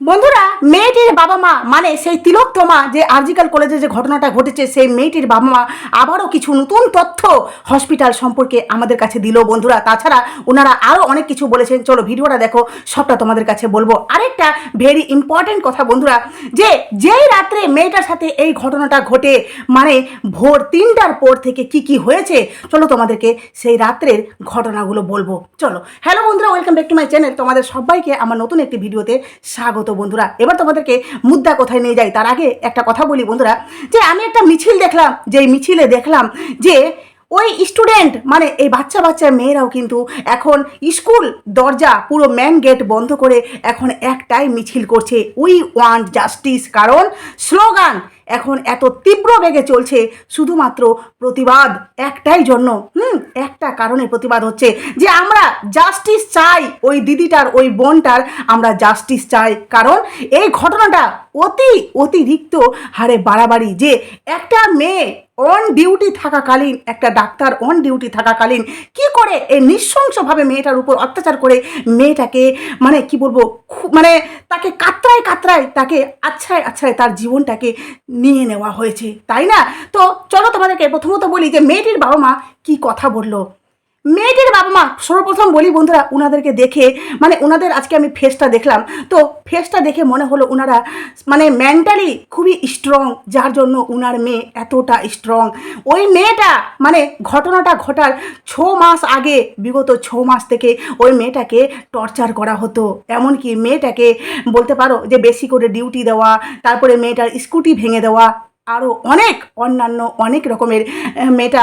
বন্ধুরা, মেয়েটির বাবা মা মানে সেই তিলোত্তমা যে আরজিকাল কলেজে যে ঘটনাটা ঘটেছে, সেই মেয়েটির বাবা মা আবারও কিছু নতুন তথ্য হসপিটাল সম্পর্কে আমাদের কাছে দিল বন্ধুরা। তাছাড়া ওনারা আরও অনেক কিছু বলেছেন। চলো ভিডিওটা দেখো, সবটা তোমাদের কাছে বলব। আরেকটা ভেরি ইম্পর্টেন্ট কথা বন্ধুরা, যে যেই রাত্রে মেয়েটার সাথে এই ঘটনাটা ঘটে মানে ভোর তিনটার পর থেকে কি কি হয়েছে, চলো তোমাদেরকে সেই রাত্রের ঘটনাগুলো বলব। চলো হ্যালো বন্ধুরা welcome back to my channel তোমাদের সবাইকে আমার নতুন একটি ভিডিওতে স্বাগত। বন্ধুরা, এবার তোমাদেরকে মুদ্রা কোথায় নিয়ে যাই? তার আগে একটা কথা বলি বন্ধুরা, যে আমি একটা মিছিল দেখলাম যে মিছিলে দেখলাম যে ওই স্টুডেন্ট মানে এই বাচ্চা বাচ্চা মেয়েরাও কিন্তু এখন স্কুল দরজা পুরো ম্যান গেট বন্ধ করে এখন একটাই মিছিল করছে। উই ওয়ান্ট জাস্টিস কারণ স্লোগান এখন এত তীব্র বেগে চলছে শুধুমাত্র প্রতিবাদ একটাই জন্য। হুম, একটা কারণে প্রতিবাদ হচ্ছে যে আমরা জাস্টিস চাই ওই দিদিটার, ওই বোনটার, আমরা জাস্টিস চাই। কারণ এই ঘটনাটা অতি অতিরিক্ত হারে বাড়াবাড়ি যে একটা মেয়ে অন ডিউটি থাকাকালীন, একটা ডাক্তার অন ডিউটি থাকাকালীন কি করে এই নৃশংসভাবে মেয়েটার উপর অত্যাচার করে মেয়েটাকে মানে কি বলব মানে তাকে কাতরায় কাতরায় তাকে আচ্ছায় আচ্ছায় তার জীবনটাকে নিয়ে নেওয়া হয়েছে, তাই না? তো চলো তোমাদেরকে প্রথমত বলি যে মেয়েটির বাবা মা কি কথা বলল। মেয়েটির বাবা মা, সর্বপ্রথম বলি বন্ধুরা, উনাদেরকে দেখে মানে ওনাদের আজকে আমি ফেসটা দেখলাম। তো ফেসটা দেখে মনে হলো ওনারা মানে মেন্টালি খুবই স্ট্রং যার জন্য উনার মেয়ে এতটা স্ট্রং ওই মেয়েটা মানে ঘটনাটা ঘটার ছ মাস আগে, বিগত ছ মাস থেকে ওই মেয়েটাকে টর্চার করা হতো। এমনকি মেয়েটাকে বলতে পারো যে বেশি করে ডিউটি দেওয়া, তারপরে মেয়েটার স্কুটি ভেঙে দেওয়া আরও অনেক, অন্যান্য অনেক রকমের মেয়েটা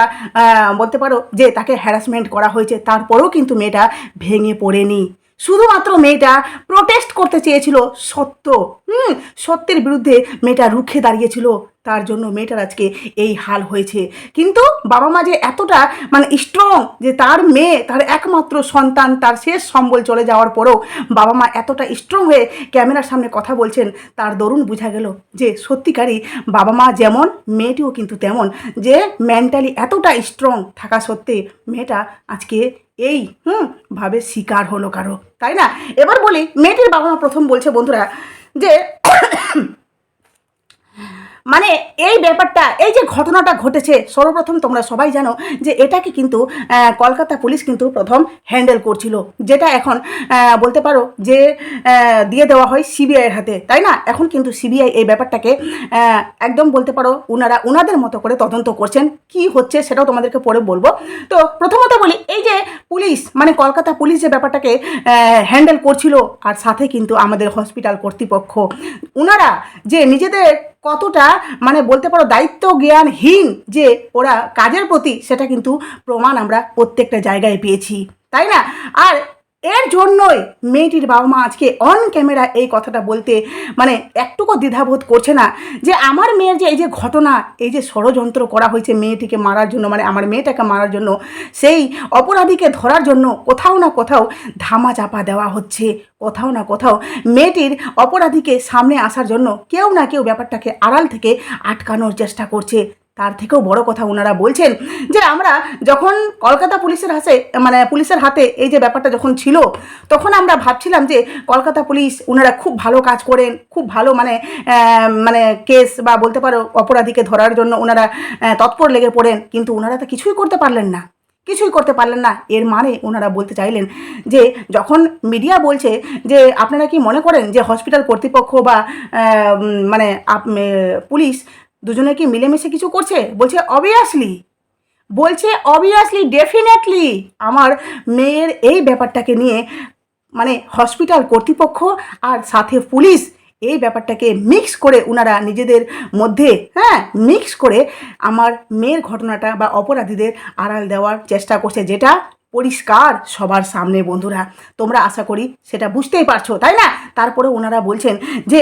বলতে পারো যে তাকে হ্যারাসমেন্ট করা হয়েছে, তারপরেও কিন্তু মেয়েটা ভেঙে পড়েনি। শুধুমাত্র মেয়েটা প্রোটেস্ট করতে চেয়েছিল, সত্য, হুম, সত্যের বিরুদ্ধে মেয়েটা রুখে দাঁড়িয়েছিল, তার জন্য মেয়েটার আজকে এই হাল হয়েছে। কিন্তু বাবা মা যে এতটা মানে স্ট্রং যে তার মেয়ে, তার একমাত্র সন্তান, তার শেষ সম্বল চলে যাওয়ার পরেও বাবা মা এতটা স্ট্রং হয়ে ক্যামেরার সামনে কথা বলছেন, তার দরুন বোঝা গেল যে সত্যিকারই বাবা মা যেমন, মেয়েটিও কিন্তু তেমন, যে মেন্টালি এতটা স্ট্রং থাকা সত্ত্বে মেয়েটা আজকে এই, হুম ভাবে শিকার হলো কারও, তাই না? এবার বলি, মেয়েটির বাবা মা প্রথম বলছে বন্ধুরা যে মানে এই ব্যাপারটা, এই যে ঘটনাটা ঘটেছে, সর্বপ্রথম তোমরা সবাই জানো যে এটাকে কিন্তু কলকাতা পুলিশ কিন্তু প্রথম হ্যান্ডেল করছিল। যেটা এখন বলতে পারো যে দিয়ে দেওয়া হয় সিবিআইয়ের হাতে, তাই না? এখন কিন্তু সিবিআই এই ব্যাপারটাকে একদম বলতে পারো ওনারা ওনাদের মতো করে তদন্ত করছেন। কি হচ্ছে সেটাও তোমাদেরকে পরে বলব। তো প্রথমত বলি, এই যে পুলিশ মানে কলকাতা পুলিশ যে ব্যাপারটাকে হ্যান্ডেল করছিল, আর সাথে কিন্তু আমাদের হসপিটাল কর্তৃপক্ষ ওনারা যে নিজেদের কতটা মানে বলতে পারো দায়িত্ব জ্ঞানহীন যে ওরা কাজের প্রতি, সেটা কিন্তু প্রমাণ আমরা প্রত্যেকটা জায়গায় পেয়েছি। তাই না? আর এর জন্যই মেয়েটির বাবা মা আজকে অন ক্যামেরা এই কথাটা বলতে মানে একটুকু দ্বিধাবোধ করছে না যে আমার মেয়ের যে এই যে ঘটনা, এই যে ষড়যন্ত্র করা হয়েছে মেয়েটিকে মারার জন্য মানে আমার মেয়েটাকে মারার জন্য, সেই অপরাধীকে ধরার জন্য কোথাও না কোথাও ধামা চাপা দেওয়া হচ্ছে, কোথাও না কোথাও মেয়েটির অপরাধীকে সামনে আসার জন্য কেউ না কেউ ব্যাপারটাকে আড়াল থেকে আটকানোর চেষ্টা করছে। তার থেকেও বড় কথা ওনারা বলছেন যে আমরা যখন কলকাতা পুলিশের হাতে মানে পুলিশের হাতে এই যে ব্যাপারটা যখন ছিল, তখন আমরা ভাবছিলাম যে কলকাতা পুলিশ ওনারা খুব ভালো কাজ করেন, খুব ভালো মানে মানে কেস বা বলতে পারো অপরাধীকে ধরার জন্য ওনারা তৎপর লেগে পড়েন। কিন্তু ওনারা তো কিছুই করতে পারলেন না, কিছুই করতে পারলেন না। এর মানে ওনারা বলতে চাইলেন যে যখন মিডিয়া বলছে যে আপনারা কি মনে করেন যে হসপিটাল কর্তৃপক্ষ বা মানে পুলিশ দুজনে কি মিলেমিশে কিছু করছে? বলছে অবভিয়াসলি বলছে অবভিয়াসলি ডেফিনেটলি আমার মেয়ের এই ব্যাপারটাকে নিয়ে মানে হসপিটাল কর্তৃপক্ষ আর সাথে পুলিশ এই ব্যাপারটাকে মিক্স করে ওনারা নিজেদের মধ্যে হ্যাঁ মিক্স করে আমার মেয়ের ঘটনাটা বা অপরাধীদের আড়াল দেওয়ার চেষ্টা করছে, যেটা পরিষ্কার সবার সামনে, বন্ধুরা। তোমরা আশা করি সেটা বুঝতেই পারছ, তাই না? তারপরে ওনারা বলছেন যে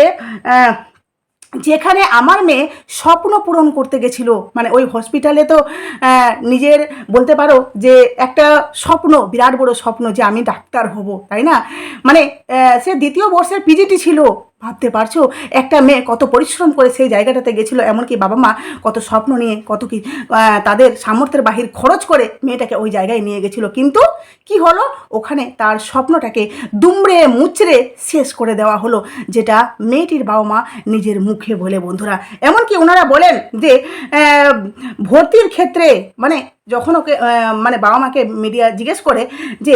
যেখানে আমার মেয়ে স্বপ্ন পূরণ করতে গেছিল। মানে ওই হসপিটালে তো নিজের বলতে পারো যে একটা স্বপ্ন, বিরাট বড় স্বপ্ন যে আমি ডাক্তার হব, তাই না? মানে সে দ্বিতীয় বর্ষের পিজিটি ছিল। ভাবতে পারছ? একটা মেয়ে কত পরিশ্রম করে সেই জায়গাটাতে গেছিল, এমনকি বাবা মা কত স্বপ্ন নিয়ে, কত কি তাদের সামর্থ্যের বাহির খরচ করে মেয়েটাকে ওই জায়গায় নিয়ে গেছিল। কিন্তু কি হলো? ওখানে তার স্বপ্নটাকে দুমড়ে মুচড়ে শেষ করে দেওয়া হলো, যেটা মেয়েটির বাবা মা নিজের মুখে বলে, বন্ধুরা, এমনকি ওনারা বলেন যে ভর্তির ক্ষেত্রে মানে যখন ওকে মানে বাবা মাকে মিডিয়া জিজ্ঞেস করে যে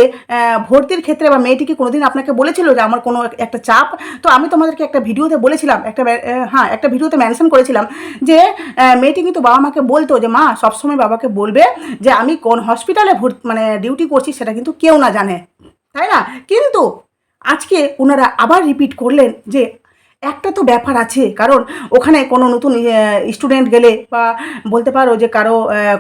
ভর্তির ক্ষেত্রে বা মেয়েটিকে কোনোদিন আপনাকে বলেছিল যে আমার কোনো একটা চাপ? তো আমি তোমাদেরকে একটা ভিডিওতে বলেছিলাম, একটা হ্যাঁ একটা ভিডিওতে মেনশন করেছিলাম যে মেয়েটি কিন্তু বাবা মাকে বলতো যে, মা, সবসময় বাবাকে বলবে যে, আমি কোন হসপিটালে ভর্তি মানে ডিউটি করছি সেটা কিন্তু কেউ না জানে। তাই না? কিন্তু আজকে ওনারা আবার রিপিট করলেন যে একটা তো ব্যাপার আছে, কারণ ওখানে কোনো নতুন স্টুডেন্ট গেলে বা বলতে পারো যে কারও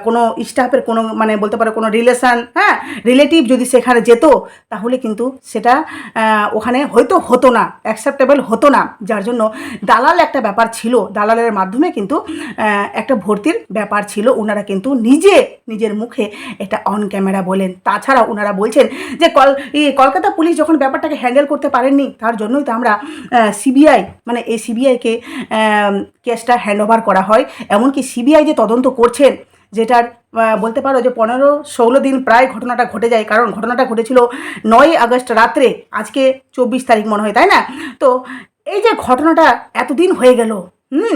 কোনো স্টাফের কোনো মানে বলতে পারো কোনো রিলেশান হ্যাঁ রিলেটিভ যদি সেখানে যেত, তাহলে কিন্তু সেটা ওখানে হয়তো হতো না অ্যাকসেপ্টেবল হতো না। যার জন্য দালাল একটা ব্যাপার ছিল, দালালের মাধ্যমে কিন্তু একটা ভর্তির ব্যাপার ছিল। ওনারা কিন্তু নিজে, নিজের মুখে এটা অন ক্যামেরা বলেন। তাছাড়া ওনারা বলছেন যে, কল কলকাতা পুলিশ যখন ব্যাপারটাকে হ্যান্ডেল করতে পারেননি, তার জন্যই তো আমরা সিবিআই মানে এই সিবিআইকে কেসটা হ্যান্ড ওভার করা হয়। এমনকি সিবিআই যে তদন্ত করছেন, যেটার বলতে পারো যে পনেরো ষোলো দিন প্রায় ঘটনাটা ঘটে যায়, কারণ ঘটনাটা ঘটেছিল নয় আগস্ট রাত্রে, আজকে চব্বিশ তারিখ মনে হয়, তাই না? তো এই যে ঘটনাটা এতদিন হয়ে গেল, হুম?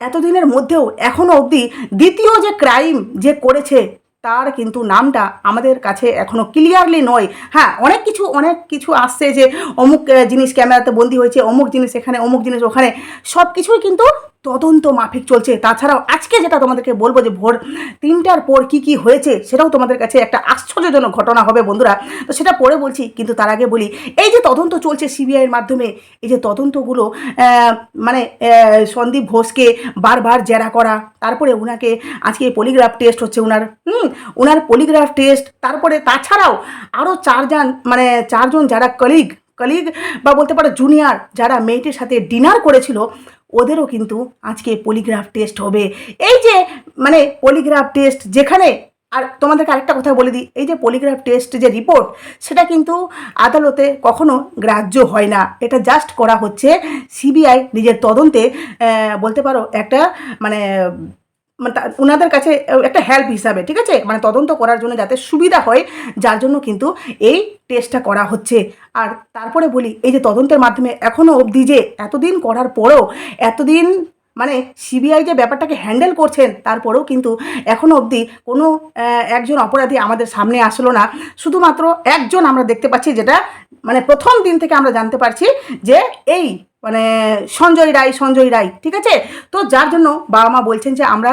এতদিনের মধ্যেও এখনও অবধি দ্বিতীয় যে ক্রাইম যে করেছে তার কিন্তু নামটা আমাদের কাছে এখনও ক্লিয়ারলি নয়। হ্যাঁ অনেক কিছু অনেক কিছু আসছে যে অমুক জিনিস ক্যামেরাতে বন্দি হয়েছে, অমুক জিনিস এখানে, অমুক জিনিস ওখানে। সব কিছুই কিন্তু তদন্ত মাফিক চলছে। তাছাড়াও আজকে যেটা তোমাদেরকে বলব যে ভোর তিনটার পর কি কি হয়েছে, সেটাও তোমাদের কাছে একটা আশ্চর্যজনক ঘটনা হবে বন্ধুরা। তো সেটা পরে বলছি, কিন্তু তার আগে বলি, এই যে তদন্ত চলছে সিবিআইয়ের মাধ্যমে, এই যে তদন্তগুলো মানে সন্দীপ ঘোষকে বারবার জেরা করা, তারপরে ওনাকে আজকে পলিগ্রাফ টেস্ট হচ্ছে ওনার হুম ওনার পলিগ্রাফ টেস্ট, তারপরে তাছাড়াও আরও চারজন মানে চারজন যারা কলিগ কলিগ বা বলতে পারো জুনিয়র যারা মেয়েটির সাথে ডিনার করেছিল, ওদেরও কিন্তু আজকে পলিগ্রাফ টেস্ট হবে। এই যে মানে পলিগ্রাফ টেস্ট যেখানে, আর তোমাদেরকে আরেকটা কথা বলে দিই, এই যে পলিগ্রাফ টেস্ট যে রিপোর্ট সেটা কিন্তু আদালতে কখনো গ্রাহ্য হয় না। এটা জাস্ট করা হচ্ছে সিবিআই নিজের তদন্তে বলতে পারো একটা মানে মানে ওনাদের কাছে একটা হেল্প হিসাবে, ঠিক আছে? মানে তদন্ত করার জন্য যাতে সুবিধা হয়, যার জন্য কিন্তু এই টেস্টটা করা হচ্ছে। আর তারপরে বলি, এই যে তদন্তের মাধ্যমে এখনও অবধি যে এতদিন করার পরেও, এতদিন মানে সিবিআই যে ব্যাপারটাকে হ্যান্ডেল করছেন, তারপরেও কিন্তু এখনও অবধি কোনো একজন অপরাধী আমাদের সামনে আসলো না। শুধুমাত্র একজন আমরা দেখতে পাচ্ছি যেটা মানে প্রথম দিন থেকে আমরা জানতে পারছি যে এই মানে সঞ্জয় রায় সঞ্জয় রায়, ঠিক আছে? তো যার জন্য বাবা মা বলছেন যে আমরা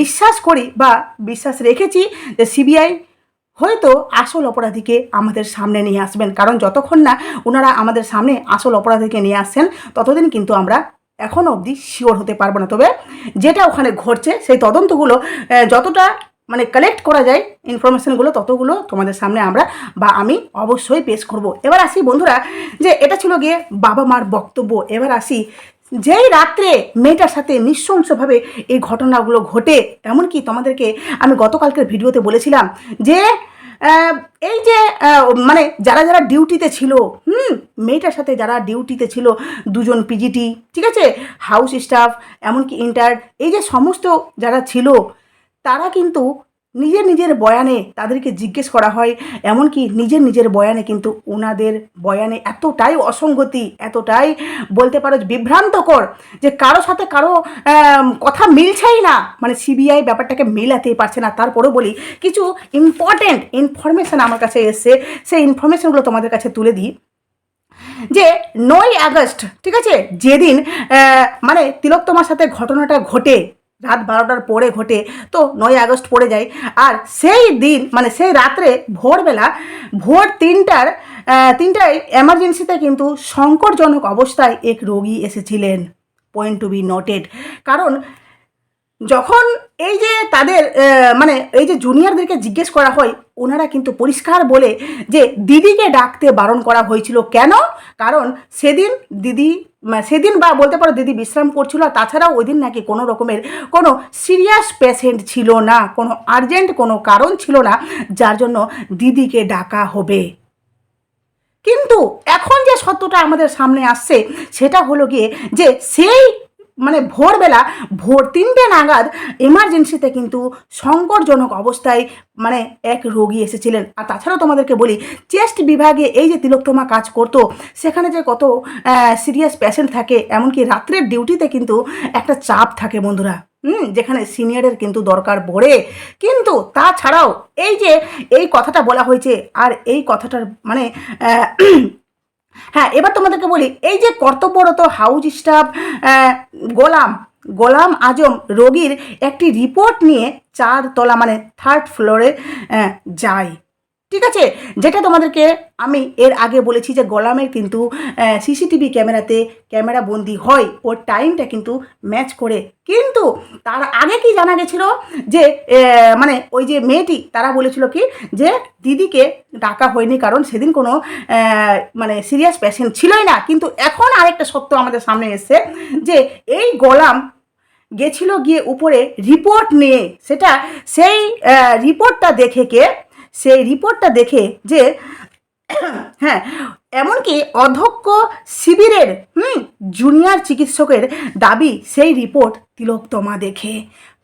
বিশ্বাস করি বা বিশ্বাস রেখেছি যে সিবিআই হয়তো আসল অপরাধীকে আমাদের সামনে নিয়ে আসবেন। কারণ যতক্ষণ না ওনারা আমাদের সামনে আসল অপরাধীকে নিয়ে আসছেন, ততদিন কিন্তু আমরা এখনও অবধি শিওর হতে পারব না। তবে যেটা ওখানে ঘটছে, সেই তদন্তগুলো যতটা মানে কালেক্ট করা যায় ইনফরমেশনগুলো ততগুলো তোমাদের সামনে আমরা বা আমি অবশ্যই পেশ করব। এবার আসি বন্ধুরা, যে এটা ছিল গিয়ে বাবা মার বক্তব্য। এবার আসি, যেই রাত্রে মেয়েটার সাথে নৃশংসভাবে এই ঘটনাগুলো ঘটে, এমনকি তোমাদেরকে আমি গতকালকের ভিডিওতে বলেছিলাম যে এই যে মানে যারা যারা ডিউটিতে ছিল, হুম, মেয়েটার সাথে যারা ডিউটিতে ছিল, দুজন পিজিটি, ঠিক আছে হাউস স্টাফ এমনকি ইন্টার এই যে সমস্ত যারা ছিল, তারা কিন্তু নিজের নিজের বয়ানে তাদেরকে জিজ্ঞেস করা হয়, এমনকি নিজের নিজের বয়ানে কিন্তু ওনাদের বয়ানে এতটাই অসঙ্গতি, এতটাই বলতে পারো বিভ্রান্তকর যে কারও সাথে কারও কথা মিলছেই না। মানে সিবিআই ব্যাপারটাকে মেলাতেই পারছে না। তারপরেও বলি, কিছু ইম্পর্টেন্ট ইনফরমেশান আমার কাছে এসছে। সেই ইনফরমেশনগুলো তোমাদের কাছে তুলে দিই। যে নয় আগস্ট, ঠিক আছে? যেদিন মানে তিলোত্তমার সাথে ঘটনাটা ঘটে রাত বারোটার পরে ঘটে, তো নয় আগস্ট পড়ে যায়। আর সেই দিন মানে সেই রাত্রে ভোরবেলা, ভোর তিনটার তিনটায় এমার্জেন্সিতে কিন্তু সংকটজনক অবস্থায় এক রোগী এসেছিলেন পয়েন্ট টু বি নোটেড কারণ যখন এই যে তাদের মানে এই যে জুনিয়রদেরকে জিজ্ঞেস করা হয়, ওনারা কিন্তু পরিষ্কার বলে যে, দিদিকে ডাকতে বারণ করা হয়েছিল কেন? কারণ সেদিন দিদি সেদিন বা বলতে পারো দিদি বিশ্রাম করছিল আর তাছাড়াও ওই দিন নাকি কোনো রকমের কোনো সিরিয়াস পেশেন্ট ছিল না, কোনো আর্জেন্ট কোনো কারণ ছিল না, যার জন্য দিদিকে ডাকা হবে। কিন্তু এখন যে সত্যটা আমাদের সামনে আসছে, সেটা হলো গিয়ে যে সেই মানে ভোরবেলা ভোর তিনটে নাগাদ এমার্জেন্সিতে কিন্তু সংকটজনক অবস্থায় মানে এক রোগী এসেছিলেন। আর তাছাড়াও তোমাদেরকে বলি চেস্ট বিভাগে এই যে তিলোত্তমা কাজ করতো, সেখানে যে কত সিরিয়াস পেশেন্ট থাকে, এমনকি রাত্রের ডিউটিতে কিন্তু একটা চাপ থাকে বন্ধুরা। হুম, যেখানে সিনিয়রের কিন্তু দরকার পড়ে। কিন্তু তাছাড়াও এই যে, এই কথাটা বলা হয়েছে, আর এই কথাটার মানে হ্যাঁ এবার তোমাদেরকে বলি, এই যে কর্তব্যরত হাউস স্টাফ গোলাম গোলাম আজম রোগীর একটি রিপোর্ট নিয়ে চার তলা মানে থার্ড ফ্লোরে যায়। ঠিক আছে? যেটা তোমাদেরকে আমি এর আগে বলেছি যে গোলামের কিন্তু সিসিটিভি ক্যামেরাতে ক্যামেরা বন্দি হয়, ওর টাইমটা কিন্তু ম্যাচ করে। কিন্তু তার আগে কি জানা গেছিল যে মানে ওই যে মেয়েটি, তারা বলেছিল কি যে দিদিকে ডাকা হয়নি কারণ সেদিন কোনো মানে সিরিয়াস পেশেন্ট ছিলই না। কিন্তু এখন আরেকটা সত্য আমাদের সামনে এসছে যে এই গোলাম গেছিল গিয়ে উপরে রিপোর্ট নিয়ে। সেটা সেই রিপোর্টটা দেখে কে সেই রিপোর্টটা দেখে যে হ্যাঁ এমনকি অধ্যক্ষ শিবিরের, হুম, জুনিয়র চিকিৎসকের দাবি সেই রিপোর্ট তিলোত্তমা দেখে।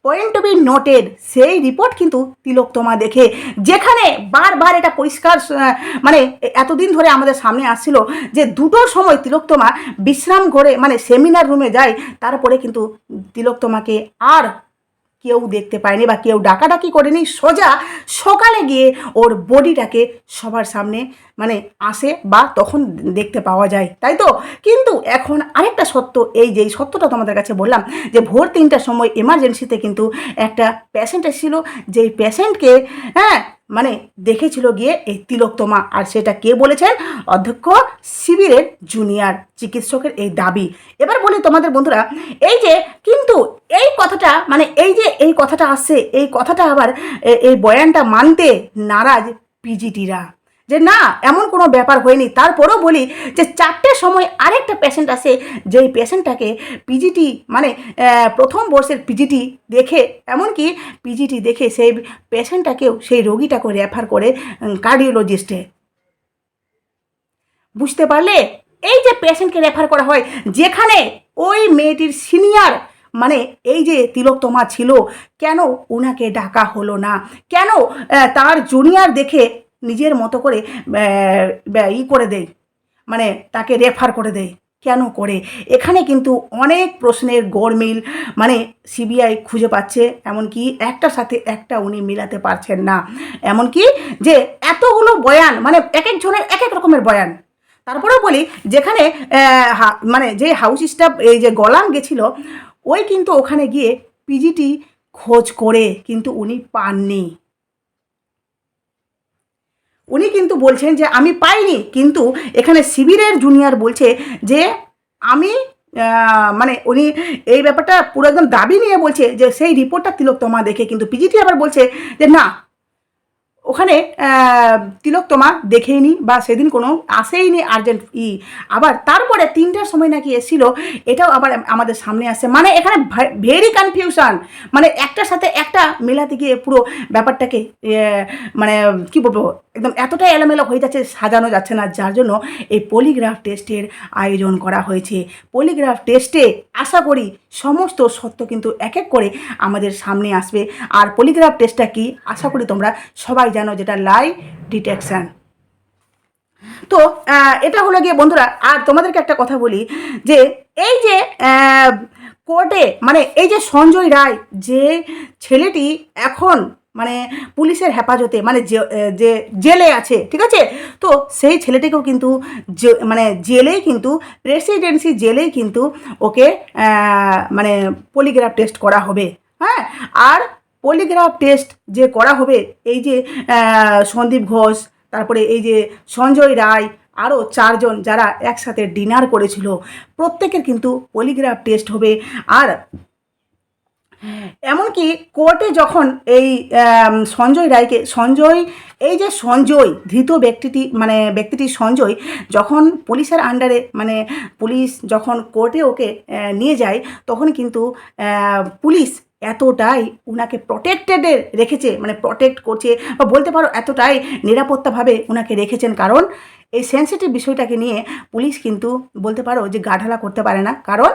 পয়েন্ট টু বি নোটেড সেই রিপোর্ট কিন্তু তিলোত্তমা দেখে, যেখানে বারবার এটা পরিষ্কার মানে এতদিন ধরে আমাদের সামনে আসছিল যে দুটোর সময় তিলোত্তমা বিশ্রাম করে মানে সেমিনার রুমে যায়, তারপরে কিন্তু তিলোত্তমাকে আর কেউ দেখতে পায়নি বা কেউ ডাকাডাকি করেনি, সোজা সকালে গিয়ে ওর বডিটাকে সবার সামনে মানে আসে বা তখন দেখতে পাওয়া যায়, তাই তো? কিন্তু এখন আরেকটা সত্য, এই যে সত্যটা তোমাদের কাছে বললাম যে ভোর তিনটার সময় এমার্জেন্সিতে কিন্তু একটা পেশেন্ট এসেছিল, যেই পেশেন্টকে হ্যাঁ মানে দেখেছিল গিয়ে এই তিলোত্তমা আর সেটা কে বলেছেন? অধ্যক্ষ শিবিরের জুনিয়র চিকিৎসকের এই দাবি। এবার বলি তোমাদের বন্ধুরা, এই যে কিন্তু এই কথাটা মানে এই যে এই কথাটা আসছে, এই কথাটা আবার এই বয়ানটা মানতে নারাজ পিজিটিরা যে না, এমন কোনো ব্যাপার হয়নি। তারপরেও বলি যে চারটের সময় আরেকটা পেশেন্ট আসে, যেই পেশেন্টটাকে পিজিটি মানে প্রথম বর্ষের পিজিটি দেখে, এমনকি পিজিটি দেখে সেই পেশেন্টটাকেও সেই রোগীটাকে রেফার করে কার্ডিওলজিস্টে বুঝতে পারলে? এই যে পেশেন্টকে রেফার করা হয়, যেখানে ওই মেয়েটির সিনিয়র মানে এই যে তিলোত্তমা ছিল, কেন ওনাকে ডাকা হলো না? কেন তার জুনিয়র দেখে নিজের মতো করে ই করে দেয়। মানে তাকে রেফার করে দেয়। কেন করে? এখানে কিন্তু অনেক প্রশ্নের গরমিল মানে সিবিআই খুঁজে পাচ্ছে। এমনকি একটার সাথে একটা উনি মিলাতে পারছেন না। এমনকি যে এতগুলো বয়ান মানে এক একজনের এক এক রকমের বয়ান। তারপরেও বলি, যেখানে মানে যে হাউস স্টাফ এই যে গলাম গেছিল, ওই কিন্তু ওখানে গিয়ে পিজিটি খোঁজ করে, কিন্তু উনি পাননি। উনি কিন্তু বলছেন যে আমি পাইনি, কিন্তু এখানে শিবিরের জুনিয়র বলছে যে আমি মানে উনি এই ব্যাপারটা পুরো একদম দাবি নিয়ে বলছে যে সেই রিপোর্টটা তিলোত্তমা দেখে। কিন্তু পিজিটি আবার বলছে যে না ওখানে আহ, তিলোত্তমা দেখেইনি বা সেদিন কোনো আসেইনি আর্জেন্ট ই। আবার তারপরে তিনটার সময় নাকি এসেছিল এটাও আবার আমাদের সামনে আসছে। মানে এখানে ভেরি কনফিউশন মানে একটার সাথে একটা মেলাতে গিয়ে পুরো ব্যাপারটাকে মানে কি বলব একদম এতটাই এলোমেলো হয়ে যাচ্ছে সাজানো যাচ্ছে না। যার জন্য এই পলিগ্রাফ টেস্টের আয়োজন করা হয়েছে। পলিগ্রাফ টেস্টে আশা করি সমস্ত সত্য কিন্তু এক এক করে আমাদের সামনে আসবে। আর পলিগ্রাফ টেস্টটা কি? আশা করি তোমরা সবাই জানো যেটা লাই ডিটেকশন। তো এটা হলো গিয়ে বন্ধুরা, আর তোমাদেরকে একটা কথা বলি যে, এই যে কোর্টে মানে এই যে সঞ্জয় রায়, যে ছেলেটি এখন মানে পুলিশের হেফাজতে মানে যে জেলে আছে, ঠিক আছে? তো সেই ছেলেটিকেও কিন্তু মানে জেলেই কিন্তু, প্রেসিডেন্সি জেলেই কিন্তু ওকে মানে পলিগ্রাফ টেস্ট করা হবে। হ্যাঁ? আর পলিগ্রাফ টেস্ট যে করা হবে, এই যে সন্দীপ ঘোষ, তারপরে এই যে সঞ্জয় রায় আরও চারজন যারা একসাথে ডিনার করেছিল, প্রত্যেকের কিন্তু পলিগ্রাফ টেস্ট হবে। আর এমনকি কোর্টে যখন এই সঞ্জয় রায়কে, সঞ্জয়, এই যে সঞ্জয়, ধৃত ব্যক্তিটি মানে ব্যক্তিটি সঞ্জয়, যখন পুলিশের আন্ডারে মানে পুলিশ যখন কোর্টে ওকে নিয়ে যায়, তখন কিন্তু পুলিশ এতটাই ওনাকে প্রটেক্টেডে রেখেছে মানে প্রটেক্ট করছে, বা বলতে পারো এতটাই নিরাপত্তাভাবে ওনাকে রেখেছেন। কারণ এই সেন্সিটিভ বিষয়টাকে নিয়ে পুলিশ কিন্তু বলতে পারো যে গাঢালা করতে পারে না। কারণ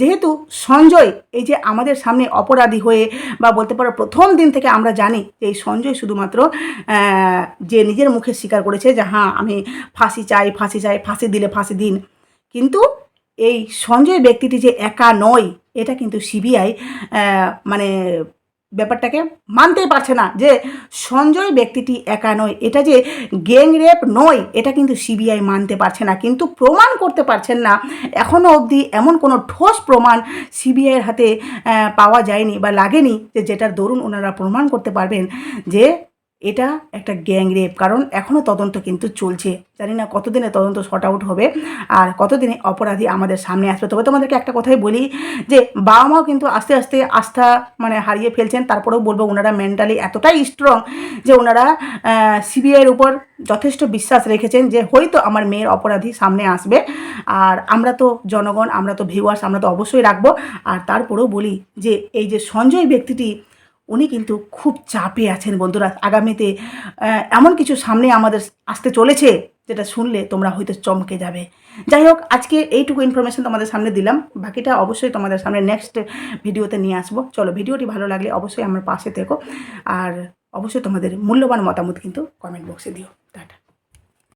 যেহেতু সঞ্জয় এই যে আমাদের সামনে অপরাধী হয়ে, বা বলতে পারো প্রথম দিন থেকে আমরা জানি যে এই সঞ্জয় শুধুমাত্র যে নিজের মুখে স্বীকার করেছে যে হ্যাঁ আমি ফাঁসি চাই ফাঁসি চাই, ফাঁসি দিলে ফাঁসি দিন। কিন্তু এই সঞ্জয় ব্যক্তিটি যে একা নয় এটা কিন্তু সিবিআই মানে ব্যাপারটাকে মানতেই পারছে না যে সঞ্জয় ব্যক্তিটি একা নয়, এটা যে গ্যাং রেপ নয়, এটা কিন্তু সিবিআই মানতে পারছে না, কিন্তু প্রমাণ করতে পারছেন না। এখনও অবধি এমন কোনো ঠোস প্রমাণ সিবিআইয়ের হাতে পাওয়া যায়নি বা লাগেনি যে যেটার দরুন ওনারা প্রমাণ করতে পারবেন যে এটা একটা গ্যাং রেপ। কারণ এখনও তদন্ত কিন্তু চলছে। জানি না কতদিনে তদন্ত শর্ট আউট হবে আর কতদিনে অপরাধী আমাদের সামনে আসবে। তবে তোমাদেরকে একটা কথাই বলি যে বাবা মাও কিন্তু আস্তে আস্তে আস্থা মানে হারিয়ে ফেলছেন। তারপরেও বলব ওনারা মেন্টালি এতটাই স্ট্রং যে ওনারা সিবিআইয়ের উপর যথেষ্ট বিশ্বাস রেখেছেন যে হয়তো আমার মেয়ের অপরাধী সামনে আসবে। আর আমরা তো জনগণ, আমরা তো ভিউয়ার্স আমরা তো অবশ্যই রাখব। আর তারপরেও বলি যে এই যে সঞ্জয় ব্যক্তিটি উনি কিন্তু খুব চাপে আছেন বন্ধুরা। আগামীতে এমন কিছু সামনে আমাদের আসতে চলেছে যেটা শুনলে তোমরা হয়তো চমকে যাবে। যাই হোক, আজকে এইটুকু ইনফরমেশন তোমাদের সামনে দিলাম। বাকিটা অবশ্যই তোমাদের সামনে নেক্সট ভিডিওতে নিয়ে আসব। চলো ভিডিওটি ভালো লাগলে অবশ্যই আমার পাশে থেকো। আর অবশ্যই তোমাদের মূল্যবান মতামত কিন্তু কমেন্ট বক্সে দিও।